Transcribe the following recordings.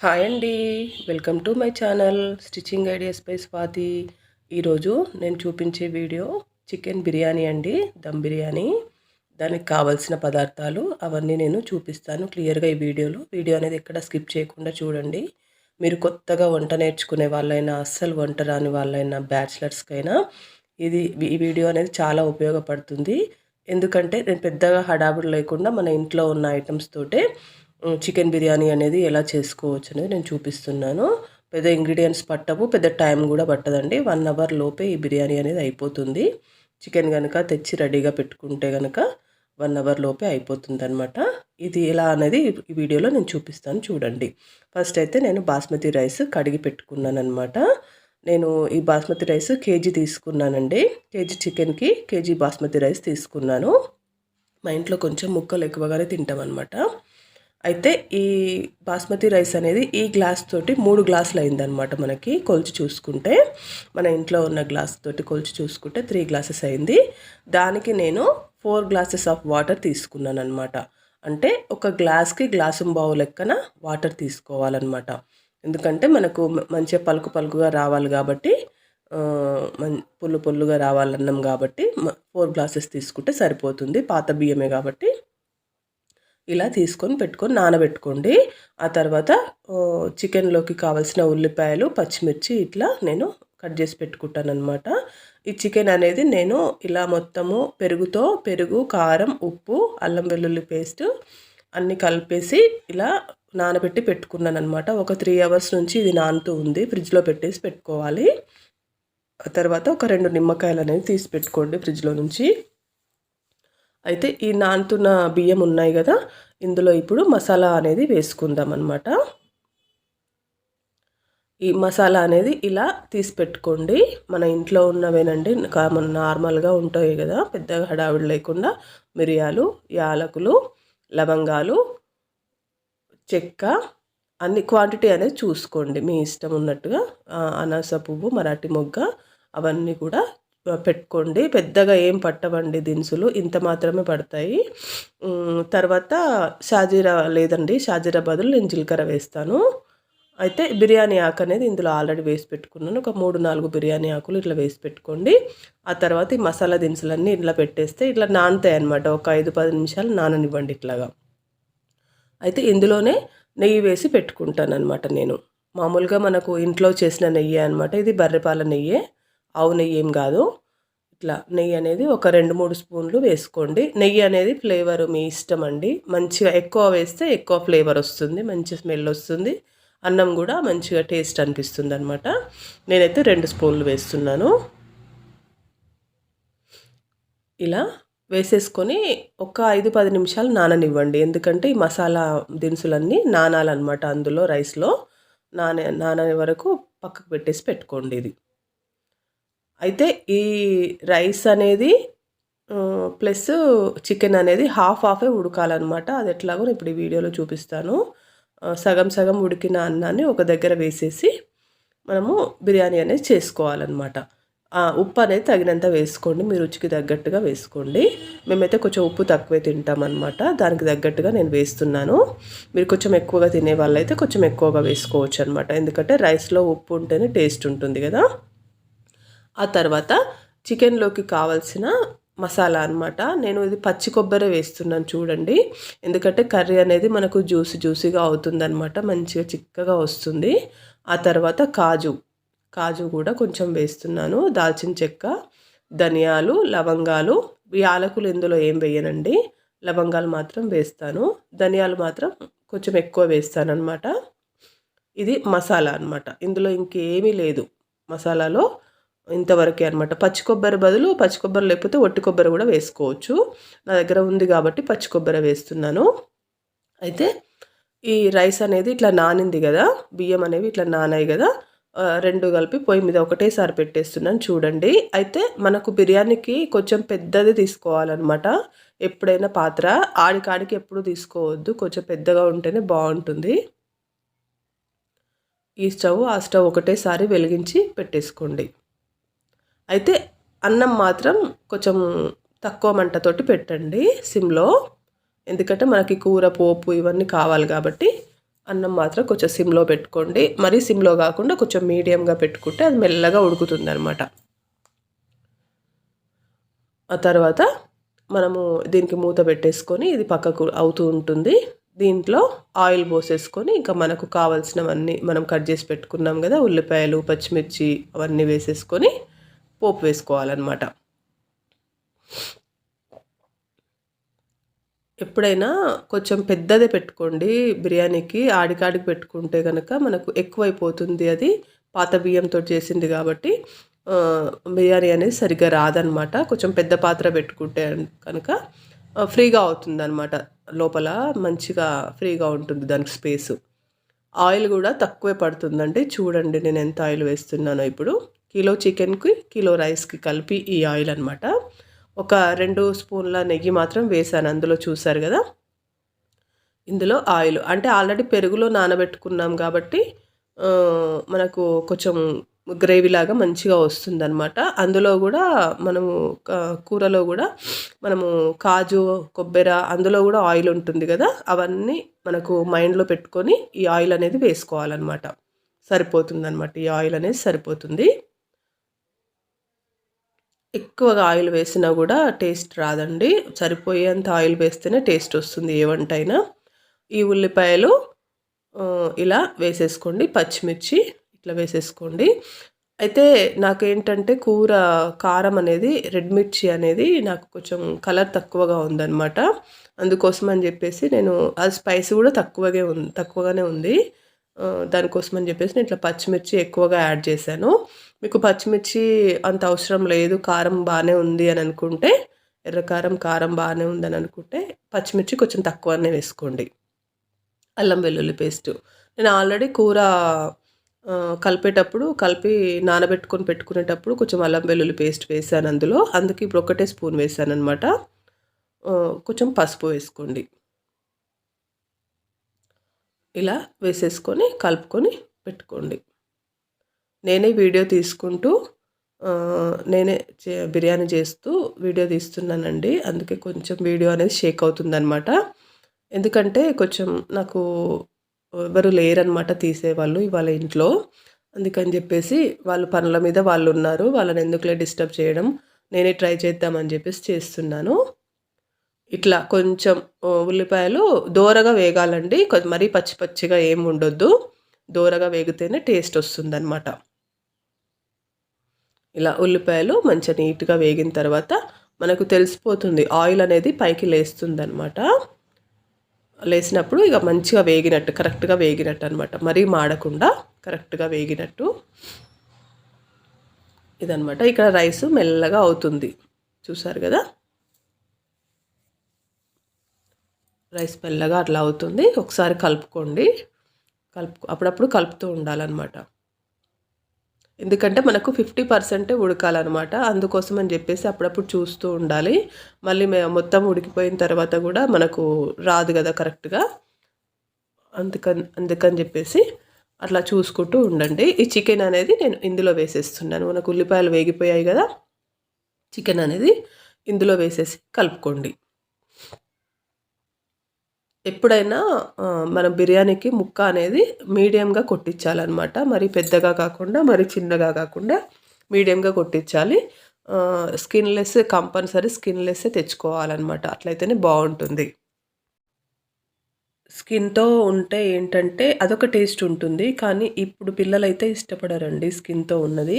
Hi అండి. Welcome to my channel stitching ideas by Swathi. ఈరోజు నేను చూపించే వీడియో చికెన్ బిర్యానీ అండి దమ్ బిర్యానీ. దానికి కావాల్సిన పదార్థాలు అవన్నీ నేను చూపిస్తాను క్లియర్గా ఈ వీడియోలో. వీడియో అనేది ఎక్కడ స్కిప్ చేయకుండా చూడండి. మీరు కొత్తగా వంట నేర్చుకునే వాళ్ళైనా అస్సలు వంట రాని వాళ్ళైనా బ్యాచిలర్స్కైనా ఇది ఈ వీడియో అనేది చాలా ఉపయోగపడుతుంది. ఎందుకంటే నేను పెద్దగా హడాబుడు లేకుండా మన ఇంట్లో ఉన్న ఐటమ్స్ తోటే చికెన్ బిర్యానీ అనేది ఎలా చేసుకోవచ్చు అనేది నేను చూపిస్తున్నాను. పెద్ద ఇంగ్రీడియంట్స్ పట్టవు పెద్ద టైం కూడా పట్టదండి. వన్ అవర్ లోపే ఈ బిర్యానీ అనేది అయిపోతుంది. చికెన్ కనుక తెచ్చి రెడీగా పెట్టుకుంటే కనుక వన్ అవర్ లోపే అయిపోతుంది అనమాట ఇది ఎలా అనేది ఈ వీడియోలో నేను చూపిస్తాను చూడండి. ఫస్ట్ అయితే నేను బాస్మతి రైస్ కడిగి పెట్టుకున్నాను అనమాట నేను ఈ బాస్మతి రైస్ కేజీ తీసుకున్నానండి. కేజీ చికెన్కి కేజీ బాస్మతి రైస్ తీసుకున్నాను. మా ఇంట్లో కొంచెం ముక్కలు ఎక్కువగానే తింటాం అనమాట అయితే ఈ బాస్మతి రైస్ అనేది ఈ గ్లాస్ తోటి మూడు గ్లాసులు అయిందనమాట మనకి కొలిచి చూసుకుంటే. మన ఇంట్లో ఉన్న గ్లాస్ తోటి కొలిచి చూసుకుంటే త్రీ గ్లాసెస్ అయింది. దానికి నేను ఫోర్ గ్లాసెస్ ఆఫ్ వాటర్ తీసుకున్నాను అనమాట అంటే ఒక గ్లాస్కి గ్లాసు బావు లెక్కన వాటర్ తీసుకోవాలన్నమాట. ఎందుకంటే మనకు మంచిగా పలుకు పలుకుగా రావాలి కాబట్టి పుల్లు పుల్లుగా రావాలన్నాం కాబట్టి ఫోర్ గ్లాసెస్ తీసుకుంటే సరిపోతుంది. పాత బియ్యమే కాబట్టి ఇలా తీసుకొని పెట్టుకొని నానబెట్టుకోండి. ఆ తర్వాత చికెన్లోకి కావాల్సిన ఉల్లిపాయలు పచ్చిమిర్చి ఇట్లా నేను కట్ చేసి పెట్టుకుంటాను అనమాట ఈ చికెన్ అనేది నేను ఇలా మొత్తము పెరుగుతో పెరుగు కారం ఉప్పు అల్లం వెల్లుల్లి పేస్ట్ అన్నీ కలిపేసి ఇలా నానబెట్టి పెట్టుకున్నాను అనమాట ఒక త్రీ అవర్స్ నుంచి ఇది నానుతూ ఉంది. ఫ్రిడ్జ్లో పెట్టేసి పెట్టుకోవాలి. ఆ తర్వాత ఒక రెండు నిమ్మకాయలు అనేది తీసి పెట్టుకోండి ఫ్రిడ్జ్లో నుంచి. అయితే ఈ నానుతున్న బియ్యం ఉన్నాయి కదా ఇందులో ఇప్పుడు మసాలా అనేది వేసుకుందాం అనమాట ఈ మసాలా అనేది ఇలా తీసి పెట్టుకోండి. మన ఇంట్లో ఉన్నవేనండి మన నార్మల్గా ఉంటాయి కదా పెద్దగా హడావిడి లేకుండా మిరియాలు యాలకులు లవంగాలు చెక్క అన్ని క్వాంటిటీ అనేది చూసుకోండి. మీ ఇష్టం ఉన్నట్టుగా అనాస పువ్వు మరాఠీ మొగ్గ అవన్నీ కూడా పెట్టుకోండి. పెద్దగా ఏం పట్టవండి దినుసులు. ఇంత మాత్రమే పడతాయి. తర్వాత షాజీరా లేదండి. షాజీరా బదులు నేను జీలకర్ర వేస్తాను. అయితే బిర్యానీ ఆకు అనేది ఇందులో ఆల్రెడీ వేసి పెట్టుకున్నాను. ఒక మూడు నాలుగు బిర్యానీ ఆకులు ఇట్లా వేసి పెట్టుకోండి. ఆ తర్వాత ఈ మసాలా దినుసులన్నీ ఇట్లా పెట్టేస్తే ఇట్లా నానుతాయి అనమాట ఒక ఐదు పది నిమిషాలు నాననివ్వండి ఇట్లాగా. అయితే ఇందులోనే నెయ్యి వేసి పెట్టుకుంటాను అనమాట నేను. మామూలుగా మనకు ఇంట్లో చేసిన నెయ్యి అనమాట ఇది బర్రెపాల నెయ్యే. ఆవు నెయ్యి ఏం కాదు. ఇట్లా నెయ్యి అనేది ఒక రెండు మూడు స్పూన్లు వేసుకోండి. నెయ్యి అనేది ఫ్లేవర్ మీ ఇష్టం అండి. మంచిగా ఎక్కువ వేస్తే ఎక్కువ ఫ్లేవర్ వస్తుంది మంచి స్మెల్ వస్తుంది అన్నం కూడా మంచిగా టేస్ట్ అనిపిస్తుంది అనమాట నేనైతే రెండు స్పూన్లు వేస్తున్నాను. ఇలా వేసేసుకొని ఒక ఐదు పది నిమిషాలు నాననివ్వండి. ఎందుకంటే ఈ మసాలా దినుసులన్నీ నానాలన్నమాట అందులో రైస్లో. నానే నానని వరకు పక్కకు పెట్టేసి పెట్టుకోండి ఇది. అయితే ఈ రైస్ అనేది ప్లస్ చికెన్ అనేది హాఫ్ హాఫే ఉడకాలన్నమాట. అది ఎట్లాగో ఇప్పుడు ఈ వీడియోలో చూపిస్తాను. సగం సగం ఉడికిన అన్నాన్ని ఒక దగ్గర వేసేసి మనము బిర్యానీ అనేది చేసుకోవాలన్నమాట. ఉప్పు అనేది తగినంత వేసుకోండి. మీ రుచికి తగ్గట్టుగా వేసుకోండి. మేమైతే కొంచెం ఉప్పు తక్కువే తింటామన్నమాట. దానికి తగ్గట్టుగా నేను వేస్తున్నాను. మీరు కొంచెం ఎక్కువగా తినే వాళ్ళైతే కొంచెం ఎక్కువగా వేసుకోవచ్చు అనమాట ఎందుకంటే రైస్లో ఉప్పు ఉంటేనే టేస్ట్ ఉంటుంది కదా. ఆ తర్వాత చికెన్లోకి కావాల్సిన మసాలా అనమాట నేను ఇది పచ్చి కొబ్బరి వేస్తున్నాను చూడండి. ఎందుకంటే కర్రీ అనేది మనకు జ్యూస్ జ్యూసీగా అవుతుందనమాట మంచిగా చిక్కగా వస్తుంది. ఆ తర్వాత కాజు. కాజు కూడా కొంచెం వేస్తున్నాను. దాల్చిన చెక్క ధనియాలు లవంగాలు. యాలకులు ఇందులో ఏం వేయనండి. లవంగాలు మాత్రం వేస్తాను. ధనియాలు మాత్రం కొంచెం ఎక్కువ వేస్తాను అనమాట ఇది మసాలా అనమాట ఇందులో ఇంకేమీ లేదు మసాలాలో. ఇంతవరకే అనమాట పచ్చి కొబ్బరి బదులు పచ్చి కొబ్బరి లేకపోతే ఒట్టి కొబ్బరి కూడా వేసుకోవచ్చు. నా దగ్గర ఉంది కాబట్టి పచ్చి కొబ్బరి వేస్తున్నాను. అయితే ఈ రైస్ అనేది ఇట్లా నానింది కదా బియ్యం అనేవి ఇట్లా నానాయి కదా రెండు కలిపి పొయ్యి మీద ఒకటేసారి పెట్టేస్తున్నాను చూడండి. అయితే మనకు బిర్యానీకి కొంచెం పెద్దది తీసుకోవాలన్నమాట. ఎప్పుడైనా పాత్ర ఆడికాడికి ఎప్పుడు తీసుకోవద్దు. కొంచెం పెద్దగా ఉంటేనే బాగుంటుంది. ఈ స్టవ్ ఆ స్టవ్ ఒకటేసారి వెలిగించి పెట్టేసుకోండి. అయితే అన్నం మాత్రం కొంచెం తక్కువ మంటతోటి పెట్టండి సిమ్లో. ఎందుకంటే మనకి కూర పోపు ఇవన్నీ కావాలి కాబట్టి అన్నం మాత్రం కొంచెం సిమ్లో పెట్టుకోండి. మరీ సిమ్లో కాకుండా కొంచెం మీడియంగా పెట్టుకుంటే అది మెల్లగా ఉడుకుతుంది అనమాట ఆ తర్వాత మనము దీనికి మూత పెట్టేసుకొని ఇది పక్కకు అవుతూ ఉంటుంది. దీంట్లో ఆయిల్ పోసేసుకొని ఇంకా మనకు కావాల్సినవన్నీ మనం కట్ చేసి పెట్టుకున్నాం కదా ఉల్లిపాయలు పచ్చిమిర్చి అవన్నీ వేసేసుకొని పోపు వేసుకోవాలన్నమాట. ఎప్పుడైనా కొంచెం పెద్దదే పెట్టుకోండి బిర్యానీకి ఆడికాడికి పెట్టుకుంటే కనుక మనకు ఎక్కువైపోతుంది అది. పాత బియ్యంతో చేసింది కాబట్టి బిర్యానీ అనేది సరిగ్గా రాదనమాట కొంచెం పెద్ద పాత్ర పెట్టుకుంటే కనుక ఫ్రీగా అవుతుంది అనమాట లోపల మంచిగా ఫ్రీగా ఉంటుంది దానికి స్పేసు. ఆయిల్ కూడా తక్కువే పడుతుందండి. చూడండి నేను ఎంత ఆయిల్ వేస్తున్నానో ఇప్పుడు. కిలో చికెన్కి కిలో రైస్కి కలిపి ఈ ఆయిల్ అనమాట ఒక రెండు స్పూన్ల నెయ్యి మాత్రం వేసాను అందులో చూసారు కదా. ఇందులో ఆయిల్. అంటే ఆల్రెడీ పెరుగులో నానబెట్టుకున్నాం కాబట్టి మనకు కొంచెం గ్రేవీ లాగా మంచిగా వస్తుందన్నమాట. అందులో కూడా మనము కూరలో కూడా మనము కాజు కొబ్బరి అందులో కూడా ఆయిల్ ఉంటుంది కదా. అవన్నీ మనకు మైండ్లో పెట్టుకొని ఈ ఆయిల్ అనేది వేసుకోవాలన్నమాట. సరిపోతుందన్నమాట. ఈ ఆయిల్ అనేది సరిపోతుంది. ఎక్కువగా ఆయిల్ వేసినా కూడా టేస్ట్ రాదండి. సరిపోయేంత ఆయిల్ వేస్తేనే టేస్ట్ వస్తుంది ఏ వంట అయినా. ఈ ఉల్లిపాయలు ఇలా వేసేసుకోండి. పచ్చిమిర్చి ఇట్లా వేసేసుకోండి. అయితే నాకేంటంటే కూర కారం అనేది రెడ్ మిర్చి అనేది నాకు కొంచెం కలర్ తక్కువగా ఉందన్నమాట. అందుకోసం అని చెప్పేసి నేను ఆ స్పైస్ కూడా తక్కువగా ఉంది తక్కువగానే ఉంది. దానికోసం అని చెప్పేసి నేను ఇట్లా పచ్చిమిర్చి ఎక్కువగా యాడ్ చేశాను. మీకు పచ్చిమిర్చి అంత అవసరం లేదు కారం బాగానే ఉంది అని అనుకుంటే ఎర్రకారం కారం బాగానే ఉందని అనుకుంటే పచ్చిమిర్చి కొంచెం తక్కువనే వేసుకోండి. అల్లం వెల్లుల్లి పేస్ట్. నేను ఆల్రెడీ కూర కలిపేటప్పుడు కలిపి నానబెట్టుకొని పెట్టుకునేటప్పుడు కొంచెం అల్లం వెల్లుల్లి పేస్ట్ వేసాను అందులో. అందుకే ఇప్పుడు ఒకటే స్పూన్ వేసాను అనమాట కొంచెం పసుపు వేసుకోండి. ఇలా వేసేసుకొని కలుపుకొని పెట్టుకోండి. నేనే వీడియో తీసుకుంటూ నేనే బిర్యానీ చేస్తూ వీడియో తీస్తున్నానండి. అందుకే కొంచెం వీడియో అనేది షేక్ అవుతుందనమాట ఎందుకంటే కొంచెం నాకు ఎవరు లేరనమాట తీసేవాళ్ళు ఇవాళ ఇంట్లో. అందుకని చెప్పేసి వాళ్ళు పనుల మీద వాళ్ళు ఉన్నారు వాళ్ళని ఎందుకులే డిస్టర్బ్ చేయడం. నేనే ట్రై చేద్దామని చెప్పేసి చేస్తున్నాను. ఇట్లా కొంచెం ఉల్లిపాయలు దోరగా వేగాలండి. మరీ పచ్చి పచ్చిగా ఏం ఉండొద్దు. దోరగా వేగితేనే టేస్ట్ వస్తుందన్నమాట. ఇలా ఉల్లిపాయలు మంచిగా నీట్గా వేగిన తర్వాత మనకు తెలిసిపోతుంది. ఆయిల్ అనేది పైకి లేస్తుంది అనమాట లేసినప్పుడు ఇక మంచిగా వేగినట్టు కరెక్ట్గా వేగినట్టు అనమాట మరీ మాడకుండా కరెక్ట్గా వేగినట్టు ఇదనమాట ఇక్కడ రైస్ మెల్లగా అవుతుంది. చూసారు కదా? రైస్ మెల్లగా అట్లా అవుతుంది. ఒకసారి కలుపుకోండి. కలుపు అప్పుడప్పుడు కలుపుతూ ఉండాలన్నమాట. ఎందుకంటే మనకు ఫిఫ్టీ పర్సెంటే ఉడకాలన్నమాట. అందుకోసం అని చెప్పేసి అప్పుడప్పుడు చూస్తూ ఉండాలి. మళ్ళీ మొత్తం ఉడికిపోయిన తర్వాత కూడా మనకు రాదు కదా కరెక్ట్గా. అందుకని అందుకని చెప్పేసి అట్లా చూసుకుంటూ ఉండండి. ఈ చికెన్ అనేది నేను ఇందులో వేసేస్తున్నాను. మనకు ఉల్లిపాయలు వేగిపోయాయి కదా. చికెన్ అనేది ఇందులో వేసేసి కలుపుకోండి. ఎప్పుడైనా మనం బిర్యానీకి ముక్క అనేది మీడియంగా కొట్టించాలన్నమాట. మరి పెద్దగా కాకుండా మరి చిన్నగా కాకుండా మీడియంగా కొట్టించాలి. స్కిన్లెస్ కంపల్సరీ స్కిన్లెస్ తెచ్చుకోవాలన్నమాట. అట్లయితేనే బాగుంటుంది. స్కిన్తో ఉంటే ఏంటంటే అదొక టేస్ట్ ఉంటుంది. కానీ ఇప్పుడు పిల్లలైతే ఇష్టపడరండి స్కిన్తో ఉన్నది.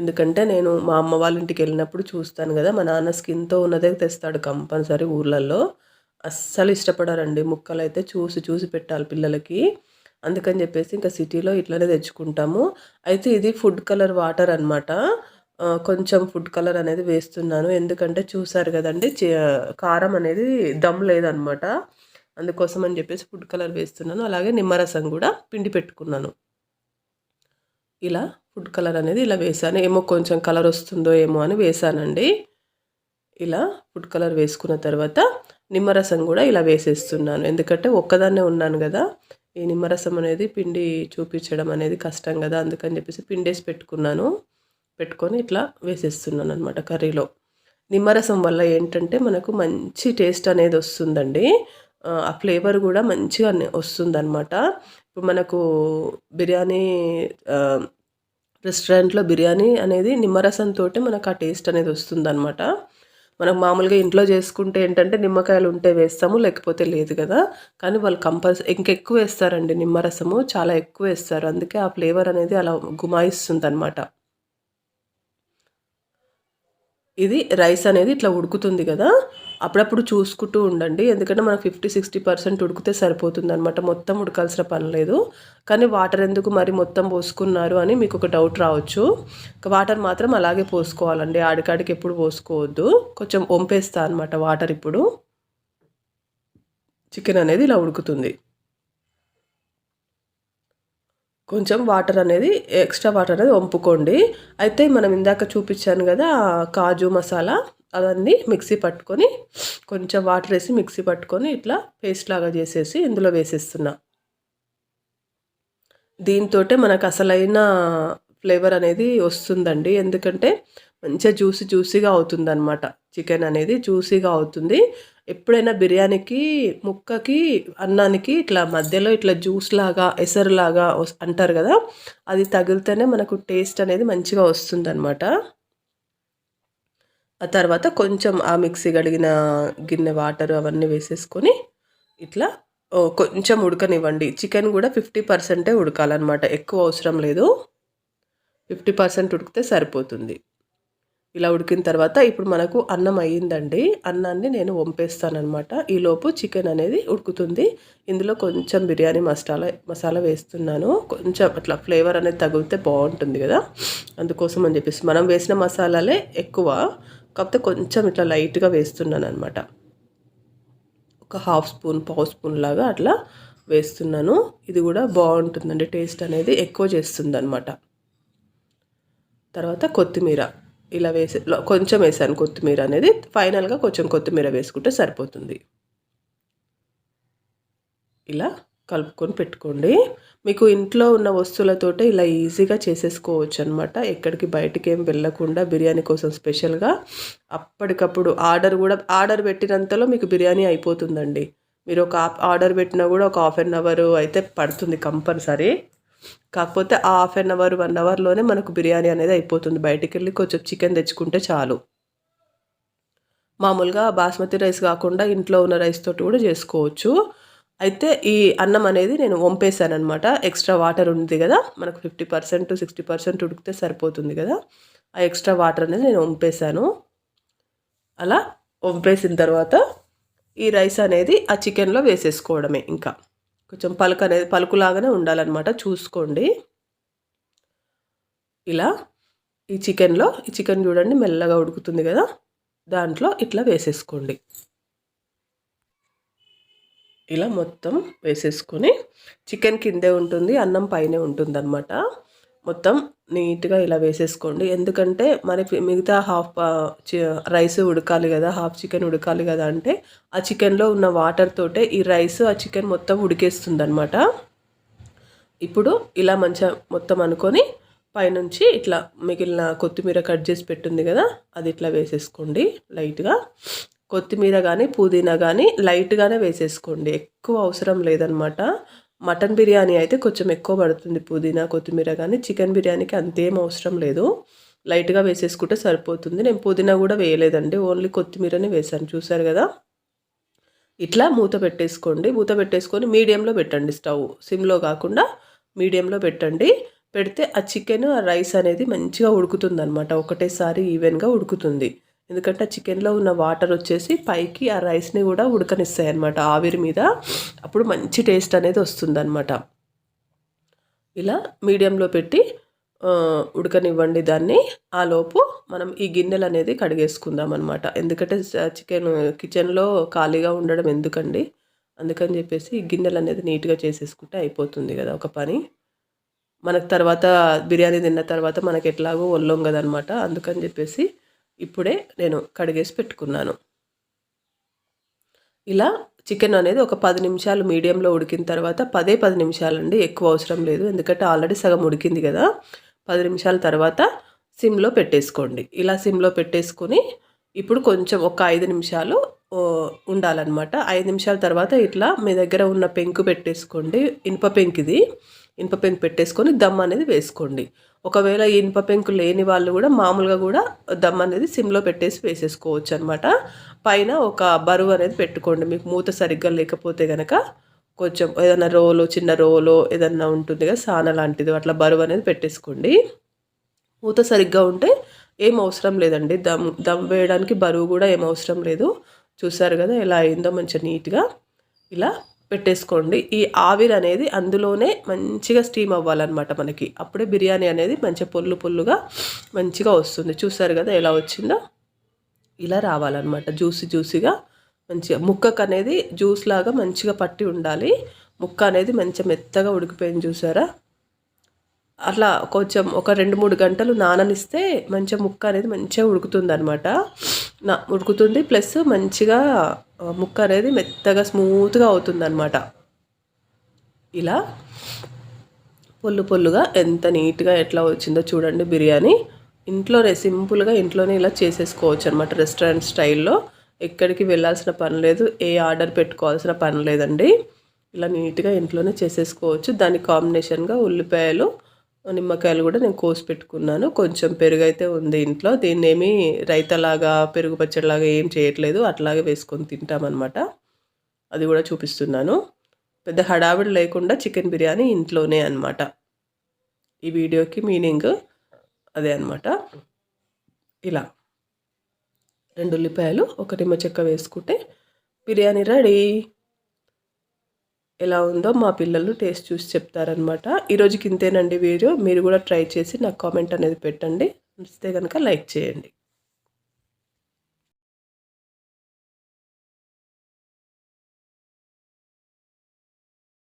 ఎందుకంటే నేను మా అమ్మ వాళ్ళ ఇంటికి వెళ్ళినప్పుడు చూస్తాను కదా మా నాన్న స్కిన్తో ఉన్నదే తెస్తాడు కంపల్సరీ ఊర్లలో అస్సలు ఇష్టపడారండి. ముక్కలు అయితే చూసి చూసి పెట్టాలి పిల్లలకి. అందుకని చెప్పేసి ఇంకా సిటీలో ఇట్లనే తెచ్చుకుంటాము. అయితే ఇది ఫుడ్ కలర్ వాటర్ అనమాట కొంచెం ఫుడ్ కలర్ అనేది వేస్తున్నాను. ఎందుకంటే చూసారు కదండి కారం అనేది దమ్ లేదనమాట అందుకోసం అని చెప్పేసి ఫుడ్ కలర్ వేస్తున్నాను. అలాగే నిమ్మరసం కూడా పిండి పెట్టుకున్నాను. ఇలా ఫుడ్ కలర్ అనేది ఇలా వేసాను ఏమో కొంచెం కలర్ వస్తుందో ఏమో అని వేసానండి ఇలా ఫుడ్ కలర్ వేసుకున్న తర్వాత నిమ్మరసం కూడా ఇలా వేసేస్తున్నాను. ఎందుకంటే ఒక్కదాన్నే ఉన్నాను కదా ఈ నిమ్మరసం అనేది పిండి చూపించడం అనేది కష్టం కదా అందుకని చెప్పేసి పిండేసి పెట్టుకున్నాను. పెట్టుకొని ఇట్లా వేసేస్తున్నాను అనమాట కర్రీలో. నిమ్మరసం వల్ల ఏంటంటే మనకు మంచి టేస్ట్ అనేది వస్తుందండి. ఆ ఫ్లేవర్ కూడా మంచిగా వస్తుందన్నమాట. ఇప్పుడు మనకు బిర్యానీ రెస్టారెంట్లో బిర్యానీ అనేది నిమ్మరసంతో మనకు ఆ టేస్ట్ అనేది వస్తుందన్నమాట. మనం మామూలుగా ఇంట్లో చేసుకుంటే ఏంటంటే నిమ్మకాయలు ఉంటే వేస్తాము లేకపోతే లేదు కదా. కానీ వాళ్ళు కంపల్సరీ ఇంకెక్కువ వేస్తారండి నిమ్మరసము చాలా ఎక్కువ వేస్తారు. అందుకే ఆ ఫ్లేవర్ అనేది అలా గుమాయిస్తుంది అనమాట ఇది రైస్ అనేది ఇట్లా ఉడుకుతుంది కదా. అప్పుడప్పుడు చూసుకుంటూ ఉండండి. ఎందుకంటే మనకు ఫిఫ్టీ సిక్స్టీ పర్సెంట్ ఉడికితే సరిపోతుంది అనమాట మొత్తం ఉడకాల్సిన పని లేదు. కానీ వాటర్ ఎందుకు మరి మొత్తం పోసుకున్నారు అని మీకు ఒక డౌట్ రావచ్చు. వాటర్ మాత్రం అలాగే పోసుకోవాలండి. ఆడికాడికి ఎప్పుడు పోసుకోవద్దు. కొంచెం వంపేస్తా అనమాట వాటర్ ఇప్పుడు. చికెన్ అనేది ఇలా ఉడుకుతుంది. కొంచెం వాటర్ అనేది ఎక్స్ట్రా వాటర్ అనేది వంపుకోండి అయితే మనం ఇందాక చూపించాను కదా కాజు మసాలా. అవన్నీ మిక్సీ పట్టుకొని కొంచెం వాటర్ వేసి మిక్సీ పట్టుకొని ఇట్లా పేస్ట్ లాగా చేసేసి ఇందులో వేసేస్తున్నా. దీంతో మనకు అసలైన ఫ్లేవర్ అనేది వస్తుందండి. ఎందుకంటే మంచిగా జ్యూసీ జ్యూసీగా అవుతుంది అనమాట చికెన్ అనేది జ్యూసీగా అవుతుంది. ఎప్పుడైనా బిర్యానీకి ముక్కకి అన్నానికి ఇట్లా మధ్యలో ఇట్లా జ్యూస్ లాగా ఎసరులాగా అంటారు కదా అది తగిలితేనే మనకు టేస్ట్ అనేది మంచిగా వస్తుందన్నమాట. ఆ తర్వాత కొంచెం ఆ మిక్సీ కడిగిన గిన్నె వాటర్ అవన్నీ వేసేసుకొని ఇట్లా కొంచెం ఉడకనివ్వండి. చికెన్ కూడా ఫిఫ్టీ పర్సెంటే ఉడకాలన్నమాట. ఎక్కువ అవసరం లేదు. ఫిఫ్టీ పర్సెంట్ ఉడికితే సరిపోతుంది. ఇలా ఉడికిన తర్వాత ఇప్పుడు మనకు అన్నం అయ్యిందండి. అన్నాన్ని నేను వంపేస్తానమాట ఈలోపు చికెన్ అనేది ఉడుకుతుంది. ఇందులో కొంచెం బిర్యానీ మసాలా మసాలా వేస్తున్నాను. కొంచెం అట్లా ఫ్లేవర్ అనేది తగిలితే బాగుంటుంది కదా. అందుకోసం అని చెప్పేసి మనం వేసిన మసాలాలే ఎక్కువ. కాకపోతే కొంచెం ఇట్లా లైట్గా వేస్తున్నాను అనమాట ఒక హాఫ్ స్పూన్ పావు స్పూన్ లాగా అట్లా వేస్తున్నాను. ఇది కూడా బాగుంటుందండి టేస్ట్ అనేది ఎక్కువ చేస్తుంది అనమాట తర్వాత కొత్తిమీర. ఇలా వేసే కొంచెం వేసాను కొత్తిమీర అనేది. ఫైనల్గా కొంచెం కొత్తిమీర వేసుకుంటే సరిపోతుంది. ఇలా కలుపుకొని పెట్టుకోండి. మీకు ఇంట్లో ఉన్న వస్తువులతోటే ఇలా ఈజీగా చేసేసుకోవచ్చు అనమాట ఎక్కడికి బయటికి ఏం వెళ్ళకుండా బిర్యానీ కోసం స్పెషల్గా అప్పటికప్పుడు ఆర్డర్ కూడా ఆర్డర్ పెట్టినంతలో మీకు బిర్యానీ అయిపోతుందండి. మీరు ఒక ఆర్డర్ పెట్టినా కూడా ఒక హాఫ్ అన్ అవర్ అయితే పడుతుంది కంపల్సరీ. కాకపోతే ఆ హాఫ్ అన్ అవర్ వన్ అవర్లోనే మనకు బిర్యానీ అనేది అయిపోతుంది. బయటికి వెళ్ళి కొంచెం చికెన్ తెచ్చుకుంటే చాలు. మామూలుగా బాస్మతి రైస్ కాకుండా ఇంట్లో ఉన్న రైస్ తోటి కూడా చేసుకోవచ్చు. అయితే ఈ అన్నం అనేది నేను వంపేశాను అనమాట ఎక్స్ట్రా వాటర్ ఉంది కదా మనకు ఫిఫ్టీ పర్సెంట్ సిక్స్టీ పర్సెంట్ ఉడికితే సరిపోతుంది కదా. ఆ ఎక్స్ట్రా వాటర్ అనేది నేను వంపేశాను. అలా వంపేసిన తర్వాత ఈ రైస్ అనేది ఆ చికెన్లో వేసేసుకోవడమే ఇంకా. కొంచెం పలుకు అనేది పలుకులాగానే ఉండాలన్నమాట. చూసుకోండి. ఇలా ఈ చికెన్లో ఈ చికెన్ చూడండి మెల్లగా ఉడుకుతుంది కదా. దాంట్లో ఇట్లా వేసేసుకోండి. ఇలా మొత్తం వేసేసుకొని చికెన్ కిందే ఉంటుంది అన్నం పైనే ఉంటుంది అనమాట మొత్తం నీట్గా ఇలా వేసేసుకోండి. ఎందుకంటే మరి మిగతా హాఫ్ రైస్ ఉడకాలి కదా హాఫ్ చికెన్ ఉడకాలి కదా అంటే ఆ చికెన్లో ఉన్న వాటర్ తోటే ఈ రైస్ ఆ చికెన్ మొత్తం ఉడికేస్తుంది అనమాట ఇప్పుడు ఇలా మంచిగా మొత్తం అనుకొని పైనుంచి ఇట్లా మిగిలిన కొత్తిమీర కట్ చేసి పెట్టింది కదా అది ఇట్లా వేసేసుకోండి లైట్గా. కొత్తిమీర కానీ పుదీనా కానీ లైట్గానే వేసేసుకోండి. ఎక్కువ అవసరం లేదనమాట. మటన్ బిర్యానీ అయితే కొంచెం ఎక్కువ పడుతుంది పుదీనా కొత్తిమీర కానీ చికెన్ బిర్యానీకి అంతేం అవసరం లేదు. లైట్గా వేసేసుకుంటే సరిపోతుంది. నేను పుదీనా కూడా వేయలేదండి. ఓన్లీ కొత్తిమీరనే వేసాను చూసారు కదా? ఇట్లా మూత పెట్టేసుకోండి. మూత పెట్టేసుకొని మీడియంలో పెట్టండి స్టవ్. సిమ్లో కాకుండా మీడియంలో పెట్టండి. పెడితే ఆ చికెన్ ఆ రైస్ అనేది మంచిగా ఉడుకుతుంది అనమాట ఒకటేసారి ఈవెన్గా ఉడుకుతుంది. ఎందుకంటే ఆ చికెన్లో ఉన్న వాటర్ వచ్చేసి పైకి ఆ రైస్ని కూడా ఉడకనిస్తాయి అనమాట ఆవిరి మీద. అప్పుడు మంచి టేస్ట్ అనేది వస్తుందన్నమాట. ఇలా మీడియంలో పెట్టి ఉడకనివ్వండి దాన్ని. ఆ లోపు మనం ఈ గిన్నెలు అనేది కడిగేసుకుందాం అనమాట ఎందుకంటే చికెన్ కిచెన్లో ఖాళీగా ఉండడం ఎందుకండి? అందుకని చెప్పేసి ఈ గిన్నెలు అనేది నీట్గా చేసేసుకుంటే అయిపోతుంది కదా ఒక పని. మనకు తర్వాత బిర్యానీ తిన్న తర్వాత మనకి ఎట్లాగో వల్లం కదనమాట అందుకని చెప్పేసి ఇప్పుడే నేను కడిగేసి పెట్టుకున్నాను. ఇలా చికెన్ అనేది ఒక పది నిమిషాలు మీడియంలో ఉడికిన తర్వాత పదే పది నిమిషాలండి ఎక్కువ అవసరం లేదు. ఎందుకంటే ఆల్రెడీ సగం ఉడికింది కదా. పది నిమిషాల తర్వాత సిమ్లో పెట్టేసుకోండి. ఇలా సిమ్లో పెట్టేసుకొని ఇప్పుడు కొంచెం ఒక ఐదు నిమిషాలు ఉండాలన్నమాట. ఐదు నిమిషాల తర్వాత ఇట్లా మీ దగ్గర ఉన్న పెంకు పెట్టేసుకోండి. ఇనుప పెంకిది. ఇనుప పెంకు పెట్టేసుకొని దమ్ అనేది వేసుకోండి. ఒకవేళ ఇనుప పెంకు లేని వాళ్ళు కూడా మామూలుగా కూడా దమ్ అనేది సిమ్లో పెట్టేసి వేసేసుకోవచ్చు అనమాట పైన ఒక బరువు అనేది పెట్టుకోండి. మీకు మూత సరిగ్గా లేకపోతే కనుక కొంచెం ఏదైనా రోలో చిన్న రోలో ఏదన్నా ఉంటుంది కదా సాన లాంటిది అట్లా బరువు అనేది పెట్టేసుకోండి. మూత సరిగ్గా ఉంటే ఏం అవసరం లేదండి. దమ్ దమ్ వేయడానికి బరువు కూడా ఏం అవసరం లేదు. చూసారు కదా ఎలా అయిందో మంచిగా నీట్గా ఇలా పెట్టేసుకోండి. ఈ ఆవిరి అనేది అందులోనే మంచిగా స్టీమ్ అవ్వాలన్నమాట మనకి. అప్పుడే బిర్యానీ అనేది మంచిగా పొల్లు పొల్లుగా మంచిగా వస్తుంది. చూసారు కదా ఎలా వచ్చిందో? ఇలా రావాలన్నమాట. జ్యూసి జ్యూసిగా మంచిగా ముక్కకు అనేది జ్యూస్ లాగా మంచిగా పట్టి ఉండాలి. ముక్క అనేది మంచిగా మెత్తగా ఉడికిపోయింది చూసారా? అట్లా కొంచెం ఒక రెండు మూడు గంటలు నాననిస్తే మంచిగా ముక్క అనేది మంచిగా ఉడుకుతుంది అనమాట నా ఉడుకుతుంది. ప్లస్ మంచిగా ముక్క అనేది మెత్తగా స్మూత్గా అవుతుంది అనమాట ఇలా పొల్లు పొల్లుగా ఎంత నీట్గా ఎట్లా వచ్చిందో చూడండి బిర్యానీ. ఇంట్లోనే సింపుల్గా ఇంట్లోనే ఇలా చేసేసుకోవచ్చు అనమాట రెస్టారెంట్ స్టైల్లో. ఎక్కడికి వెళ్ళాల్సిన పని లేదు ఏ ఆర్డర్ పెట్టుకోవాల్సిన పని లేదండి. ఇలా నీట్గా ఇంట్లోనే చేసేసుకోవచ్చు. దాని కాంబినేషన్గా ఉల్లిపాయలు నిమ్మకాయలు కూడా నేను కోసి పెట్టుకున్నాను. కొంచెం పెరుగు అయితే ఉంది ఇంట్లో. దీన్ని ఏమి రైతలాగా పెరుగు పచ్చడిలాగా ఏం చేయట్లేదు. అట్లాగే వేసుకొని తింటామన్నమాట. అది కూడా చూపిస్తున్నాను. పెద్ద హడావిడి లేకుండా చికెన్ బిర్యానీ ఇంట్లోనే అనమాట ఈ వీడియోకి మీనింగ్ అదే అన్నమాట. ఇలా. రెండు ఉల్లిపాయలు ఒక నిమ్మ చెక్క వేసుకుంటే బిర్యానీ రెడీ. ఎలా ఉందో మా పిల్లలు టేస్ట్ చూసి చెప్తారనమాట ఈరోజుకి ఇంతేనండి వీడియో. మీరు కూడా ట్రై చేసి నాకు కామెంట్ అనేది పెట్టండి. నచ్చితే కనుక లైక్ చేయండి.